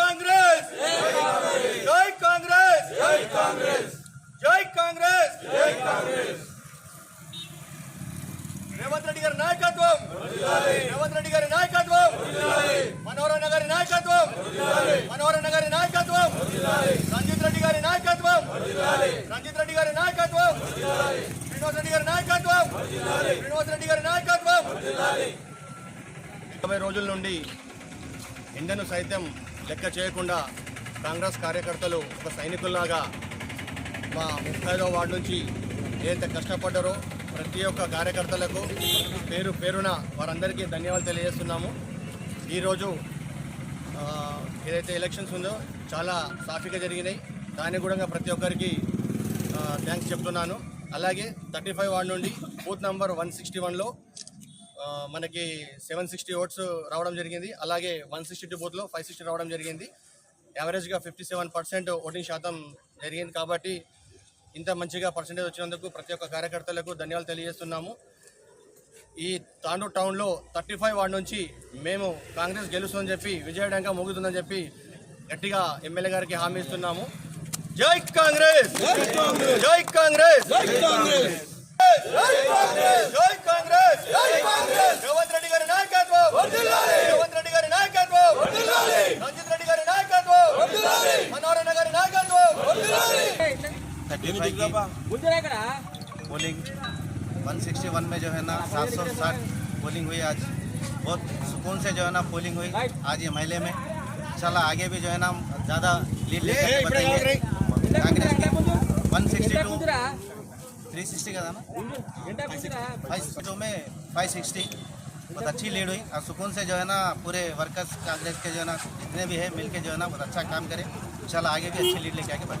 కాంగ్రెస్! జై కాంగ్రెస్! జై కాంగ్రెస్! జై కాంగ్రెస్! జై కాంగ్రెస్! రేవంత్ రెడ్డి గారి నాయకత్వం! రేవంత్ రెడ్డి గారి నాయకత్వం! మనోహరణ గారి నాయకత్వం! మనోహరణ గారి నాయకత్వం! రంజిత్ రెడ్డి గారి నాయకత్వం! రంజిత్ రెడ్డి గారి నాయకత్వం! శ్రీనివాస్ రెడ్డి గారి నాయకత్వం! శ్రీనివాస్ రెడ్డి గారి నాయకత్వం! ఇరవై రోజుల నుండి ఎండను సైతం లెక్క చేయకుండా కాంగ్రెస్ కార్యకర్తలు ఒక సైనికుల్లాగా మా ముప్పై ఐదవ వార్డు నుంచి ఏదైతే కష్టపడ్డారో ప్రతి ఒక్క కార్యకర్తలకు పేరు పేరున వారందరికీ ధన్యవాదాలు తెలియజేస్తున్నాము. ఈరోజు ఏదైతే ఎలక్షన్స్ ఉందో చాలా సాఫీగా జరిగినాయి. దానికి కూడా ప్రతి ఒక్కరికి థ్యాంక్స్ చెప్తున్నాను. అలాగే థర్టీ ఫైవ్ వార్డు నుండి బూత్ నంబర్ వన్ సిక్స్టీ వన్లో మనకి సెవెన్ సిక్స్టీ ఓట్స్ రావడం జరిగింది. అలాగే వన్ సిక్స్టీ టూ బూత్లో ఫైవ్ సిక్స్టీ రావడం జరిగింది. యావరేజ్గా ఫిఫ్టీ సెవెన్ పర్సెంట్ ఓటింగ్ శాతం జరిగింది కాబట్టి ఇంత మంచిగా పర్సెంటేజ్ వచ్చినందుకు ప్రతి ఒక్క కార్యకర్తలకు ధన్యవాదాలు తెలియజేస్తున్నాము. ఈ తాండూరు టౌన్లో థర్టీ ఫైవ్ వార్డు నుంచి మేము కాంగ్రెస్ గెలుస్తుందని చెప్పి విజయడంగా ముగుతుందని చెప్పి గట్టిగా ఎమ్మెల్యే గారికి హామీ ఇస్తున్నాము. కాంగ్రెస్! జై కాంగ్రెస్! జై కాంగ్రెస్! జై కాంగ్రెస్! రేవంత్ రెడ్డి గారి నాయకత్వం రేవంత్ రెడ్డి గారి నాయకత్వం రంజిత్ రెడ్డి గారి నాయకత్వం మనోహరన్న గారి నాయకత్వం थर्टी फाइव की पोलिंग 161 में जो है ना 760 पोलिंग हुई आज बहुत सुकून से जो है ना पोलिंग हुई आज ये महीने में चला आगे भी जो है ना ज़्यादा लीड लेकर बताइए कांग्रेस की 162 360 का था ना? फाइव जो में 560 बहुत अच्छी लीड हुई। और सुकून से जो है ना पूरे वर्कर्स कांग्रेस के जो है ना जितने भी है मिलके जो है ना बहुत अच्छा काम करें। इन आगे भी अच्छी लीड लेके आगे बढ़ें